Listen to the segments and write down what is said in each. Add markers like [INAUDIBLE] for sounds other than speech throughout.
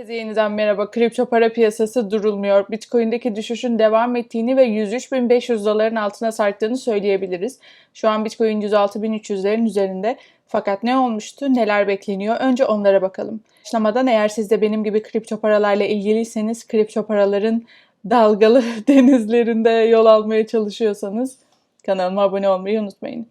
Herkese yeniden merhaba. Kripto para piyasası durulmuyor. Bitcoin'deki düşüşün devam ettiğini ve 103.500 doların altına sarktığını söyleyebiliriz. Şu an Bitcoin 106.300'lerin üzerinde. Fakat ne olmuştu, neler bekleniyor? Önce onlara bakalım. Başlamadan eğer siz de benim gibi kripto paralarla ilgiliyseniz, kripto paraların dalgalı [LAUGHS] denizlerinde yol almaya çalışıyorsanız kanalıma abone olmayı unutmayın.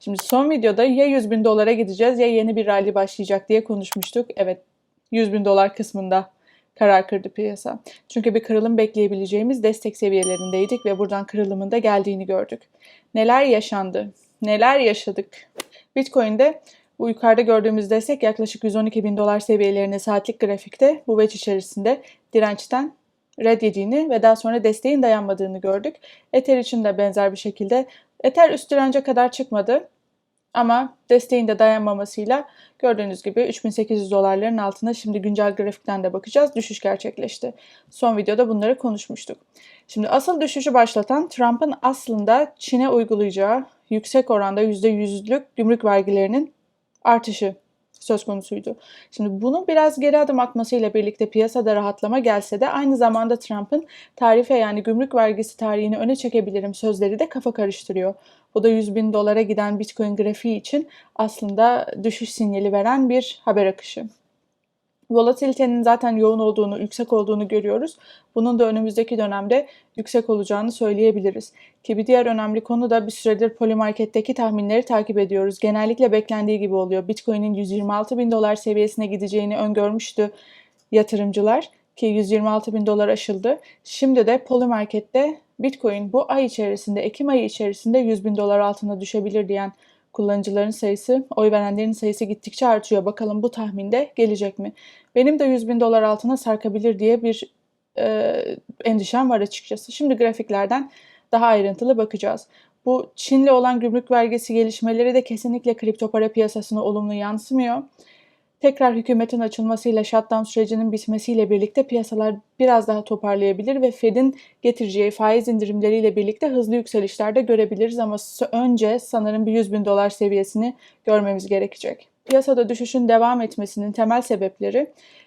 Şimdi son videoda ya 100 bin dolara gideceğiz ya yeni bir rally başlayacak diye konuşmuştuk. Evet 100 bin dolar kısmında karar kırdı piyasa. Çünkü bir kırılım bekleyebileceğimiz destek seviyelerindeydik ve buradan kırılımın da geldiğini gördük. Neler yaşandı? Neler yaşadık? Bitcoin'de bu yukarıda gördüğümüz destek yaklaşık 112 bin dolar seviyelerine saatlik grafikte bu veç içerisinde dirençten red yediğini ve daha sonra desteğin dayanmadığını gördük. Ether için de benzer bir şekilde Ether üst dirence kadar çıkmadı ama desteğin de dayanmamasıyla gördüğünüz gibi 3800 dolarların altına şimdi güncel grafikten de bakacağız. Düşüş gerçekleşti. Son videoda bunları konuşmuştuk. Şimdi asıl düşüşü başlatan Trump'ın aslında Çin'e uygulayacağı yüksek oranda %100'lük gümrük vergilerinin artışı söz konusuydu. Şimdi bunu biraz geri adım atmasıyla birlikte piyasada rahatlama gelse de aynı zamanda Trump'ın tarife yani gümrük vergisi tarihini öne çekebilirim sözleri de kafa karıştırıyor. Bu da 100 bin dolara giden Bitcoin grafiği için aslında düşüş sinyali veren bir haber akışı. Volatilitenin zaten yoğun olduğunu, yüksek olduğunu görüyoruz. Bunun da önümüzdeki dönemde yüksek olacağını söyleyebiliriz. Ki bir diğer önemli konu da bir süredir Polymarket'teki tahminleri takip ediyoruz. Genellikle beklendiği gibi oluyor. Bitcoin'in 126 bin dolar seviyesine gideceğini öngörmüştü yatırımcılar ki 126 bin dolar aşıldı. Şimdi de Polymarket'te Bitcoin bu ay içerisinde, Ekim ayı içerisinde 100 bin dolar altına düşebilir diyen kullanıcıların sayısı, oy verenlerin sayısı gittikçe artıyor. Bakalım bu tahminde gelecek mi? Benim de 100 bin dolar altına sarkabilir diye bir e, endişem var açıkçası. Şimdi grafiklerden daha ayrıntılı bakacağız. Bu Çin'le olan gümrük vergisi gelişmeleri de kesinlikle kripto para piyasasına olumlu yansımıyor. Tekrar hükümetin açılmasıyla shutdown sürecinin bitmesiyle birlikte piyasalar biraz daha toparlayabilir ve Fed'in getireceği faiz indirimleriyle birlikte hızlı yükselişler de görebiliriz ama önce sanırım bir 100 bin dolar seviyesini görmemiz gerekecek. Piyasada düşüşün devam etmesinin temel sebepleri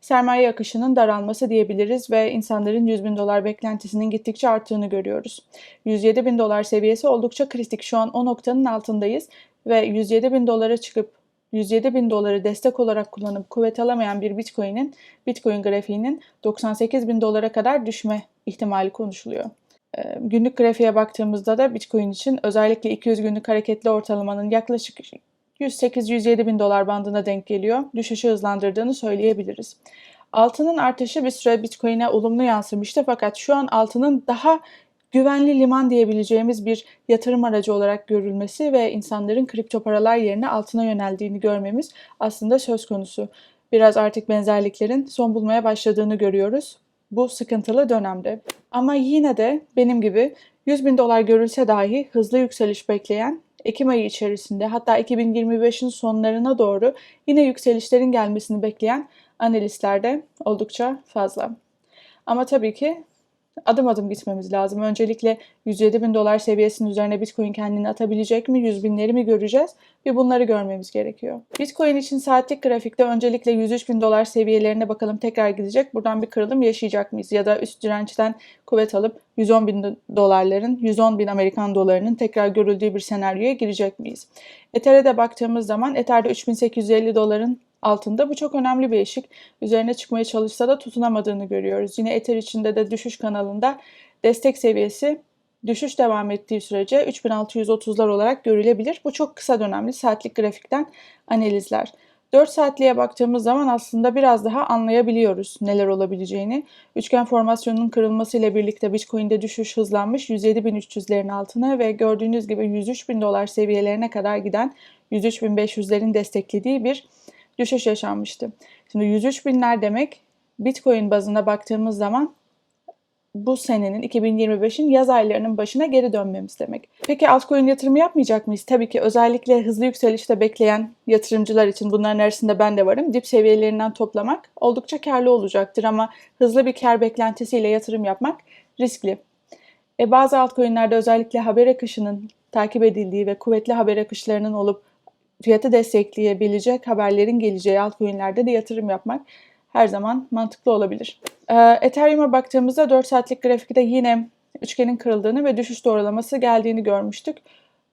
sermaye akışının daralması diyebiliriz ve insanların 100 bin dolar beklentisinin gittikçe arttığını görüyoruz. 107 bin dolar seviyesi oldukça kritik. Şu an o noktanın altındayız ve 107 bin dolara çıkıp 107 bin doları destek olarak kullanıp kuvvet alamayan bir Bitcoin'in Bitcoin grafiğinin 98 bin dolara kadar düşme ihtimali konuşuluyor. Ee, günlük grafiğe baktığımızda da Bitcoin için özellikle 200 günlük hareketli ortalamanın yaklaşık 108-107 bin dolar bandına denk geliyor. Düşüşü hızlandırdığını söyleyebiliriz. Altının artışı bir süre Bitcoin'e olumlu yansımıştı fakat şu an altının daha güvenli liman diyebileceğimiz bir yatırım aracı olarak görülmesi ve insanların kripto paralar yerine altına yöneldiğini görmemiz aslında söz konusu. Biraz artık benzerliklerin son bulmaya başladığını görüyoruz bu sıkıntılı dönemde. Ama yine de benim gibi 100 bin dolar görülse dahi hızlı yükseliş bekleyen Ekim ayı içerisinde hatta 2025'in sonlarına doğru yine yükselişlerin gelmesini bekleyen analistler de oldukça fazla. Ama tabii ki adım adım gitmemiz lazım. Öncelikle 107 bin dolar seviyesinin üzerine Bitcoin kendini atabilecek mi? 100 binleri mi göreceğiz? Bir bunları görmemiz gerekiyor. Bitcoin için saatlik grafikte öncelikle 103 bin dolar seviyelerine bakalım tekrar gidecek. Buradan bir kırılım yaşayacak mıyız? Ya da üst dirençten kuvvet alıp 110 bin dolarların, 110 bin Amerikan dolarının tekrar görüldüğü bir senaryoya girecek miyiz? Ether'e baktığımız zaman Ether'de 3850 doların altında. Bu çok önemli bir eşik. Üzerine çıkmaya çalışsa da tutunamadığını görüyoruz. Yine Ether içinde de düşüş kanalında destek seviyesi düşüş devam ettiği sürece 3630'lar olarak görülebilir. Bu çok kısa dönemli saatlik grafikten analizler. 4 saatliğe baktığımız zaman aslında biraz daha anlayabiliyoruz neler olabileceğini. Üçgen formasyonunun kırılmasıyla birlikte Bitcoin'de düşüş hızlanmış 107.300'lerin altına ve gördüğünüz gibi 103.000 dolar seviyelerine kadar giden 103.500'lerin desteklediği bir düşüş yaşanmıştı. Şimdi 103 binler demek Bitcoin bazına baktığımız zaman bu senenin 2025'in yaz aylarının başına geri dönmemiz demek. Peki altcoin yatırımı yapmayacak mıyız? Tabii ki özellikle hızlı yükselişte bekleyen yatırımcılar için bunların arasında ben de varım. Dip seviyelerinden toplamak oldukça karlı olacaktır ama hızlı bir kar beklentisiyle yatırım yapmak riskli. E bazı altcoin'lerde özellikle haber akışının takip edildiği ve kuvvetli haber akışlarının olup fiyatı destekleyebilecek haberlerin geleceği altcoin'lerde de yatırım yapmak her zaman mantıklı olabilir. Ee, Ethereum'a baktığımızda 4 saatlik grafikte yine üçgenin kırıldığını ve düşüş doğrulaması geldiğini görmüştük.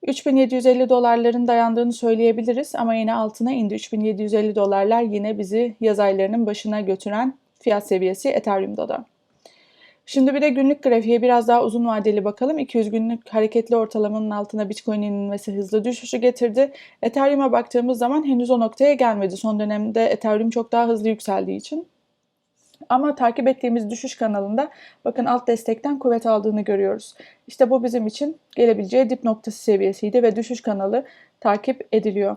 3750 dolarların dayandığını söyleyebiliriz ama yine altına indi. 3750 dolarlar yine bizi yaz aylarının başına götüren fiyat seviyesi Ethereum'da da. Şimdi bir de günlük grafiğe biraz daha uzun vadeli bakalım. 200 günlük hareketli ortalamanın altına Bitcoin'in inmesi hızlı düşüşü getirdi. Ethereum'a baktığımız zaman henüz o noktaya gelmedi. Son dönemde Ethereum çok daha hızlı yükseldiği için. Ama takip ettiğimiz düşüş kanalında bakın alt destekten kuvvet aldığını görüyoruz. İşte bu bizim için gelebileceği dip noktası seviyesiydi ve düşüş kanalı takip ediliyor.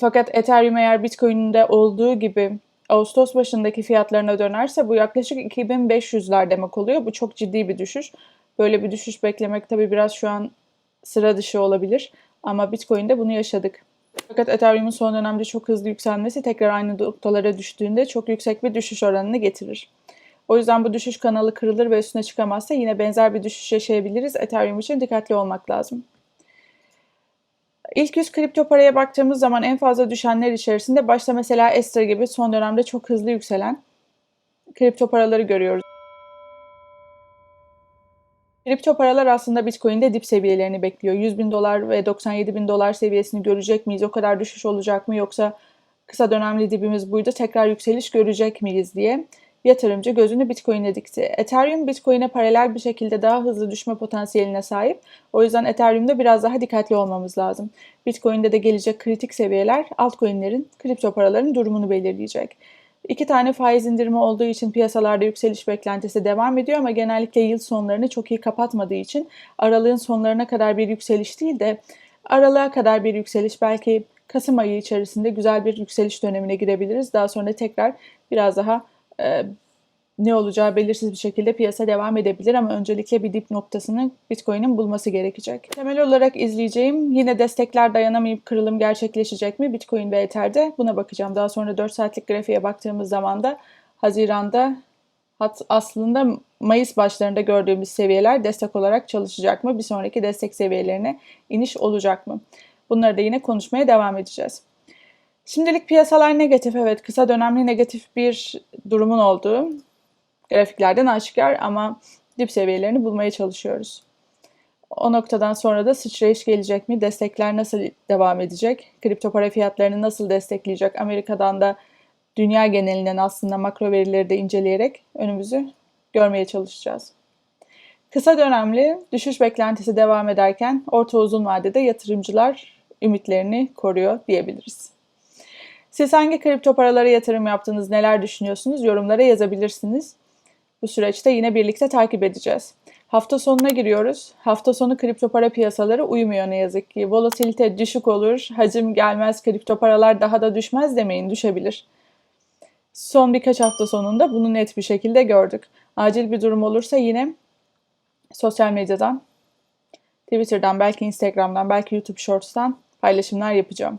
Fakat Ethereum eğer Bitcoin'de olduğu gibi Ağustos başındaki fiyatlarına dönerse bu yaklaşık 2500'ler demek oluyor. Bu çok ciddi bir düşüş. Böyle bir düşüş beklemek tabii biraz şu an sıra dışı olabilir. Ama Bitcoin'de bunu yaşadık. Fakat Ethereum'un son dönemde çok hızlı yükselmesi tekrar aynı noktalara düştüğünde çok yüksek bir düşüş oranını getirir. O yüzden bu düşüş kanalı kırılır ve üstüne çıkamazsa yine benzer bir düşüş yaşayabiliriz. Ethereum için dikkatli olmak lazım. İlk 100 kripto paraya baktığımız zaman en fazla düşenler içerisinde başta mesela Ether gibi son dönemde çok hızlı yükselen kripto paraları görüyoruz. Kripto paralar aslında Bitcoin'de dip seviyelerini bekliyor. 100 bin dolar ve 97 bin dolar seviyesini görecek miyiz? O kadar düşüş olacak mı? Yoksa kısa dönemli dibimiz buydu tekrar yükseliş görecek miyiz diye yatırımcı gözünü Bitcoin'e dikti. Ethereum Bitcoin'e paralel bir şekilde daha hızlı düşme potansiyeline sahip. O yüzden Ethereum'da biraz daha dikkatli olmamız lazım. Bitcoin'de de gelecek kritik seviyeler altcoin'lerin, kripto paraların durumunu belirleyecek. İki tane faiz indirimi olduğu için piyasalarda yükseliş beklentisi devam ediyor ama genellikle yıl sonlarını çok iyi kapatmadığı için aralığın sonlarına kadar bir yükseliş değil de aralığa kadar bir yükseliş belki Kasım ayı içerisinde güzel bir yükseliş dönemine girebiliriz. Daha sonra tekrar biraz daha e, ne olacağı belirsiz bir şekilde piyasa devam edebilir ama öncelikle bir dip noktasını Bitcoin'in bulması gerekecek. Temel olarak izleyeceğim yine destekler dayanamayıp kırılım gerçekleşecek mi Bitcoin ve Ether'de buna bakacağım. Daha sonra 4 saatlik grafiğe baktığımız zaman da Haziran'da hat aslında Mayıs başlarında gördüğümüz seviyeler destek olarak çalışacak mı? Bir sonraki destek seviyelerine iniş olacak mı? Bunları da yine konuşmaya devam edeceğiz. Şimdilik piyasalar negatif evet kısa dönemli negatif bir durumun olduğu grafiklerden aşikar ama dip seviyelerini bulmaya çalışıyoruz. O noktadan sonra da sıçrayış gelecek mi? Destekler nasıl devam edecek? Kripto para fiyatlarını nasıl destekleyecek? Amerika'dan da dünya genelinden aslında makro verileri de inceleyerek önümüzü görmeye çalışacağız. Kısa dönemli düşüş beklentisi devam ederken orta uzun vadede yatırımcılar ümitlerini koruyor diyebiliriz. Siz hangi kripto paralara yatırım yaptınız, neler düşünüyorsunuz yorumlara yazabilirsiniz. Bu süreçte yine birlikte takip edeceğiz. Hafta sonuna giriyoruz. Hafta sonu kripto para piyasaları uyumuyor ne yazık ki. Volatilite düşük olur, hacim gelmez, kripto paralar daha da düşmez demeyin, düşebilir. Son birkaç hafta sonunda bunu net bir şekilde gördük. Acil bir durum olursa yine sosyal medyadan, Twitter'dan, belki Instagram'dan, belki YouTube Shorts'tan paylaşımlar yapacağım.